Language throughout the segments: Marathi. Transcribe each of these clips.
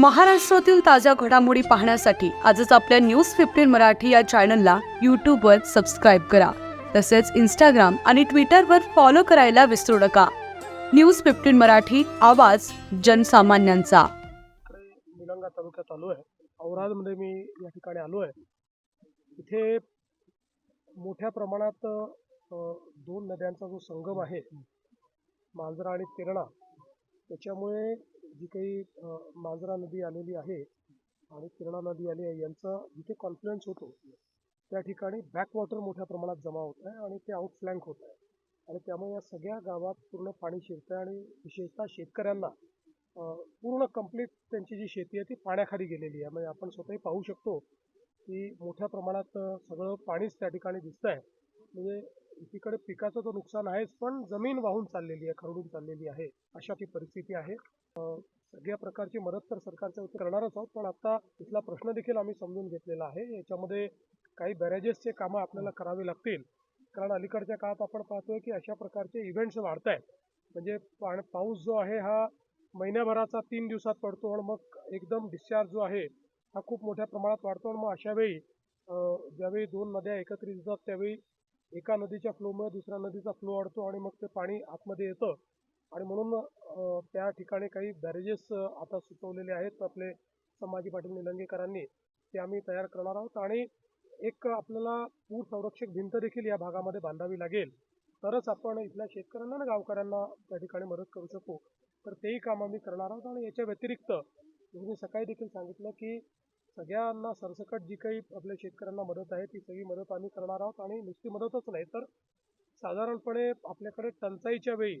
महाराष्ट्रातील ताज्या घडामोडी पाहण्यासाठी आजच आपल्या न्यूज फिफ्टीन मराठी या चॅनलला यूट्यूबवर सबस्क्राईब करा. तसेच इंस्टाग्राम आणि ट्विटरवर फॉलो करायला विसरू नका. न्यूज फिफ्टीन मराठी आवाज जनसामान्यांचा. इकडे निलंगा तालुक्यात आलो आहे. औरादमध्ये मी या ठिकाणी आलो आहे. इथे मोठ्या प्रमाणात दोन नद्यांचा जो संगम आहे मांजरा आणि तेरणा त्याच्यामुळे जी काही मांजरा नदी आलेली आहे आणि किरणा नदी आली आहे यांचा जिथे कॉन्फ्लुएन्स होतो त्या ठिकाणी बॅकवॉटर मोठ्या प्रमाणात जमा होत आहे आणि ते आउटफ्लँक होत आहे. आणि त्यामुळे या सगळ्या गावात पूर्ण पाणी शिरतं आहे आणि विशेषतः शेतकऱ्यांना पूर्ण कंप्लीट त्यांची जी शेती आहे ती पाण्याखाली गेलेली आहे. म्हणजे आपण स्वतःही पाहू शकतो की मोठ्या प्रमाणात सगळं पाणीच त्या ठिकाणी दिसतं आहे म्हणजे एकीकडे पिकाचं तर नुकसान आहेच पण जमीन वाहून चाललेली आहे खरडून चाललेली आहे. अशा ती परिस्थिती आहे. सगळ्या प्रकारची मदत तर सरकारच्या वतीने करणारच आहोत पण आता इथला प्रश्न देखील आम्ही समजून घेतलेला आहे. याच्यामध्ये काही बॅरेजेसचे कामं आपल्याला करावी लागतील. कारण अलीकडच्या काळात आपण पाहतोय की अशा प्रकारचे इव्हेंट्स वाढत आहेत. म्हणजे पाऊस जो आहे हा महिन्याभराचा तीन दिवसात पडतो आणि मग एकदम डिस्चार्ज जो आहे हा खूप मोठ्या प्रमाणात वाढतो आणि मग अशा वेळी ज्यावेळी दोन नद्या एकत्रित येतात त्यावेळी एका नदीच्या फ्लोमुळे दुसऱ्या नदीचा फ्लो वाढतो आणि मग ते पाणी आतमध्ये येतं. आणि म्हणून त्या ठिकाणी काही बॅरेजेस आता सुचवलेले आहेत. आपले संभाजी पाटील निलंगेकरांनी ते आम्ही तयार करणार आहोत. आणि एक आपल्याला पूर संरक्षक भिंत देखील या भागामध्ये बांधावी लागेल. तरच आपण इथल्या शेतकऱ्यांना आणि गावकऱ्यांना त्या ठिकाणी मदत करू शकू. तर तेही काम आम्ही करणार आहोत. आणि याच्या व्यतिरिक्त मी सकाळी देखील सांगितलं की सगळ्यांना सरसकट जी काही आपल्या शेतकऱ्यांना मदत आहे ती सगळी मदत आम्ही करणार आहोत. आणि नुसती मदतच नाही तर साधारणपणे आपल्याकडे टंचाईच्या वेळी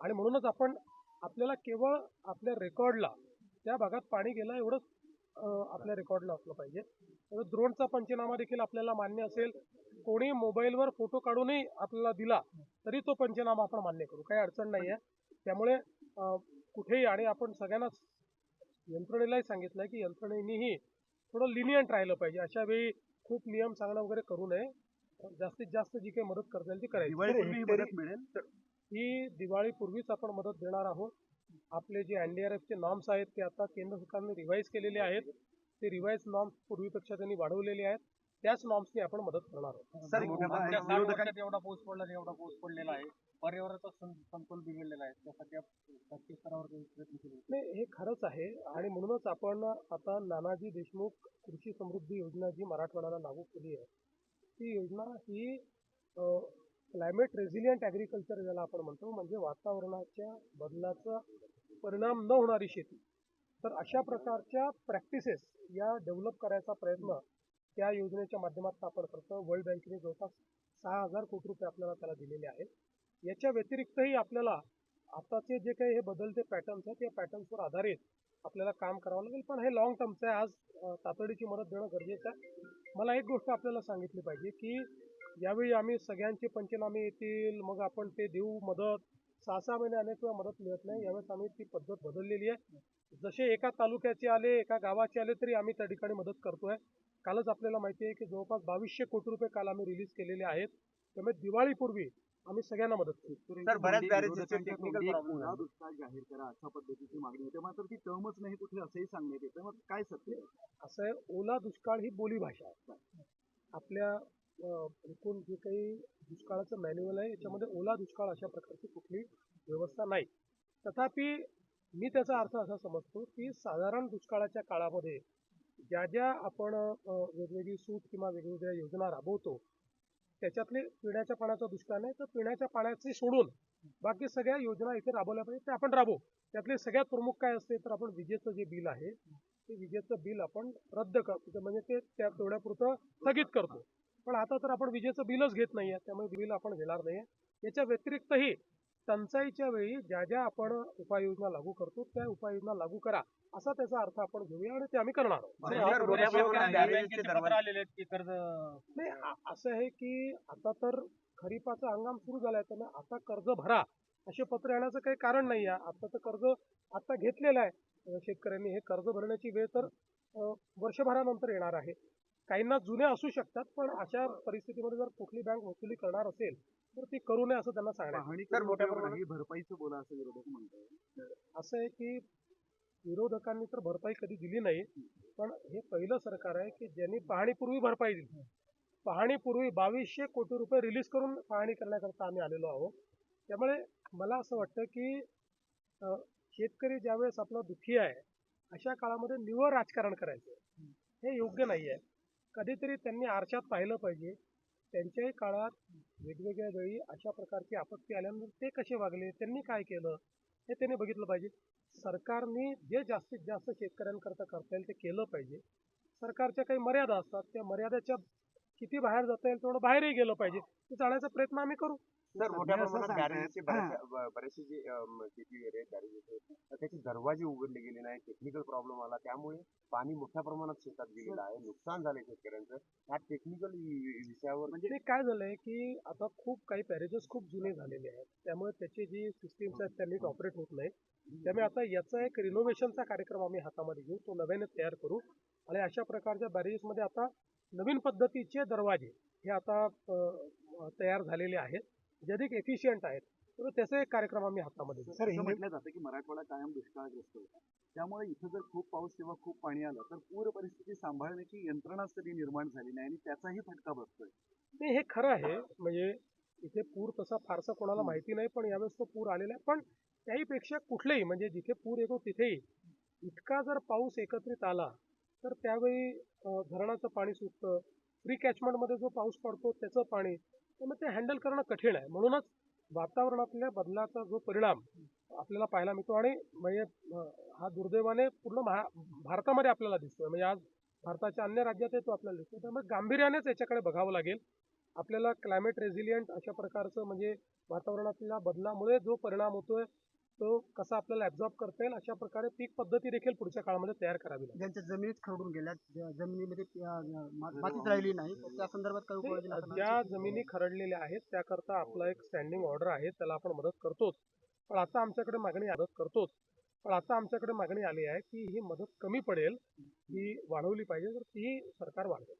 आणि म्हणूनच आपण आपल्याला केवळ आपल्या रेकॉर्डला त्या भागात पाणी गेलं एवढंच आपल्या रेकॉर्डला असलं पाहिजे. तर ड्रोनचा पंचनामा देखील आपल्याला मान्य असेल. कोणी मोबाईलवर फोटो काढूनही आपल्याला दिला तरी तो पंचनामा आपण मान्य करू. काही अडचण नाही आहे त्यामुळे कुठेही आणि आपण सगळ्यांनाच यंत्रणेलाही सांगितलं की यंत्रणेनेही थोडं लिनियंट राहिलं पाहिजे. अशा वेळी खूप नियम सांगणं वगैरे करू नये. जास्तीत जास्त जी काही मदत करता येईल ती करायची. मिळेल? ही दिवाळीपूर्वीच आपण मदत देणार आहोत. आपले जे एन डी आर एफचे नॉर्म्स आहेत ते आता केंद्र सरकारने रिवाईज केलेले आहेत. ते रिवाईज नॉर्म्स पूर्वीपेक्षा त्यांनी वाढवलेले आहेत. त्याच नॉर्म्सनी आपण मदत करणार आहोत. सर एवढा पाऊस पडला नाही, एवढा पाऊस पडलेला आहे. पर्यावरणाचा समतोल बिघडलेला आहे. त्यासाठी स्तरावर. नाही हे खरंच आहे आणि म्हणूनच आपण आता नानाजी देशमुख कृषी समृद्धी योजना जी मराठवाड्याला लागू केली आहे ती योजना ही क्लायमेट रेझिलियंट ॲग्रिकल्चर ज्याला आपण म्हणतो म्हणजे वातावरणाच्या बदलाचा परिणाम न होणारी शेती. तर अशा प्रकारच्या प्रॅक्टिसेस या डेव्हलप करायचा प्रयत्न त्या योजनेच्या माध्यमातून आपण करतो. वर्ल्ड बँकेने जवळपास सहा हजार कोटी रुपये आपल्याला त्याला दिलेले आहेत. याच्या व्यतिरिक्तही आपल्याला आताचे जे काही हे बदलते पॅटर्न्स आहेत या पॅटर्न्सवर आधारित आपल्याला काम करावं लागेल. पण हे लॉंग टर्मचं आहे. आज तातडीची मदत देणं गरजेचं आहे. मला एक गोष्ट आपल्याला सांगितली पाहिजे की यावेळी आम्ही सगळ्यांचे पंचनामे येतील मग आपण ते देऊ मदत. सहा सहा महिने अनेक वेळा मदत मिळत नाही यावेळेस आम्ही ती पद्धत बदललेली आहे. जसे एका तालुक्याचे आले एका गावाचे आले तरी आम्ही त्या ठिकाणी मदत करतोय. कालच आपल्याला माहिती आहे की जवळपास बावीसशे कोटी रुपये काल आम्ही रिलीज केलेले आहेत. त्यामुळे दिवाळीपूर्वी आम्ही सगळ्यांना मदत करू सर बऱ्याच. दुष्काळ जाहीर करा अशा पद्धतीची मागणी होते मात्र ती टर्मच नाही कुठे असंही सांगण्यात येतं. मग काय सत्य? असं आहे ओला दुष्काळ ही बोलीभाषा आहे. आपल्या एकूण जे काही दुष्काळाचं मॅन्युअल आहे. याच्यामध्ये ओला दुष्काळ अशा प्रकारची कुठली व्यवस्था नाही. तथापि मी त्याचा अर्थ असा समजतो की साधारण दुष्काळाच्या काळामध्ये ज्या ज्या आपण वेगवेगळी सूट किंवा वेगवेगळ्या योजना राबवतो त्याच्यातले पिण्याच्या पाण्याचा दुष्काळ नाही तर पिण्याच्या पाण्याचे सोडून बाकी सगळ्या योजना इथे राबवल्या पाहिजे ते आपण राबवू. त्यातले सगळ्यात प्रमुख काय असते तर आपण विजेचं जे बिल आहे ते विजेचं बिल आपण रद्द करतो म्हणजे ते त्या तेवढ्यापुरतं स्थगित करतो. पण आता तर आपण विजेचं बिलच घेत नाही आहे त्यामुळे बिल आपण घेणार नाही आहे याच्या व्यतिरिक्तही टंचाईच्या वेळी ज्या ज्या आपण उपाययोजना लागू करतो त्या उपाययोजना लागू करा असा त्याचा अर्थ आपण घेऊया आणि ते आम्ही करणार आहोत. बरं, नाही, असं आहे की आता तर खरीपाचा हंगाम सुरू झालाय त्यामुळे आता कर्ज भरा असे पत्र येण्याचं काही कारण नाही आहे. आता तर कर्ज आता घेतलेलं आहे. शेतकऱ्यांनी हे कर्ज भरण्याची वेळ तर वर्षभरानंतर येणार आहे. काहींना जुने असू शकतात पण अशा परिस्थितीमध्ये जर कुठली बँक वसुली करणार असेल तर ती करू नये असं त्यांना भरपाईचं बोला असं विरोधक म्हणतात असं आहे की विरोधकांनी तर भरपाई कधी दिली नाही पण हे पहिलं सरकार आहे की ज्यांनी पाहणीपूर्वी भरपाई दिली. पाहणीपूर्वी बावीसशे कोटी रुपये रिलीज करून पाहणी करण्याकरता आम्ही आलेलो आहोत. त्यामुळे मला असं वाटतं की शेतकरी ज्यावेळेस आपला दुःखी आहे अशा काळामध्ये निव्वळ राजकारण करायचं. हे योग्य नाही आहे कधीतरी त्यांनी आरशात पाहिलं पाहिजे. त्यांच्याही काळात वेगवेगळ्या वेळी अशा प्रकारची आपत्ती आल्यानंतर ते कसे वागले त्यांनी काय केलं हे त्यांनी बघितलं पाहिजे. सरकारने जे जास्तीत जास्त शेतकऱ्यांकरता करता येईल ते केलं पाहिजे. सरकारच्या काही मर्यादा असतात त्या मर्यादेच्या किती बाहेर जाता येईल तेवढं बाहेरही गेलं पाहिजे. ते जाण्याचा प्रयत्न आम्ही करू. सर मोठ्या सध्या असं प्रमाणात सांगतायत- बॅरेजचे बरेचसे जे अम, शेती वगैरे बॅरेज होते तर त्याचे दरवाजे उघडले गेले नाही टेक्निकल प्रॉब्लेम आला. त्यामुळे पाणी मोठ्या प्रमाणात शेतात गेलेलं आहे नुकसान झाले शेतकऱ्यांचं. ह्या टेक्निकल विषयावर म्हणजे ते काय झालंय की आता खूप काही पॅरेजेस खूप जुने झालेले आहेत. त्यामुळे त्याची जी सिस्टीम्स आहेत त्या नीट ऑपरेट होत नाही त्यामुळे आता याचा एक रिनोव्हेशनचा कार्यक्रम आम्ही हातामध्ये घेऊ तो नव्याने तयार करू. आणि अशा प्रकारच्या बॅरेजेसमध्ये आता नवीन पद्धतीचे दरवाजे हे आता अ, तयार झालेले आहेत. जे अधिक एफिशियंट आहेत तर त्याचा एक कार्यक्रम आम्ही हातामध्ये घेऊ. असं म्हटलं जातं की मराठवाडा कायम दुष्काळग्रस्त होता. त्यामुळे इथं जर खूप पाऊस किंवा खूप पाणी आलं तर पूर परिस्थिती सांभाळण्याची यंत्रणाच कधी निर्माण झाली नाही आणि त्याचाही फटका बसतोय. नाही हे खरं आहे म्हणजे इथे पूर तसा फारसा कोणाला माहिती नाही पण यावेळेस तो पूर आलेला आहे. पण त्याहीपेक्षा कुठलेही म्हणजे जिथे पूर येतो तिथेही इतका जर पाऊस एकत्रित आला तर त्यावेळी अं, धरणाचं पाणी सुटतं फ्री कॅचमेंटमध्ये जो पाऊस पडतो त्याचं पाणी त्यामुळे ते हँडल करणं कठीण आहे. म्हणूनच वातावरणातल्या बदलाचा जो परिणाम आपल्याला पाहायला मिळतो आणि म्हणजे हा दुर्दैवाने पूर्ण महा भारतामध्ये आपल्याला दिसतोय. म्हणजे आज भारताच्या अन्य राज्यातही तो आपल्याला दिसतो त्यामुळे गांभीर्यानेच याच्याकडे बघावं लागेल. आपल्याला क्लायमेट रेझिलियंट अशा प्रकारचं म्हणजे वातावरणातल्या बदलामुळे जो परिणाम होतोय तो कसा आपल्याला ॲब्झॉर्ब करता येईल अशा प्रकारे पीक पद्धती देखील पुढच्या काळामध्ये तयार करावी लागेल. ज्यांच्या जमिनीत खरडून गेल्या ज्या जमिनीमध्ये मातीच राहिली नाही तर त्या संदर्भात काही उपाययोजना? ज्या जमिनी खरडलेल्या आहेत त्याकरता आपला एक स्टँडिंग ऑर्डर आहे त्याला आपण मदत करतोच. पण आता आमच्याकडे मागणी मदत करतोच. पण आता आमच्याकडे मागणी आली आहे की ही मदत कमी पडेल ही वाढवली पाहिजे तर ती सरकार वाढवेल.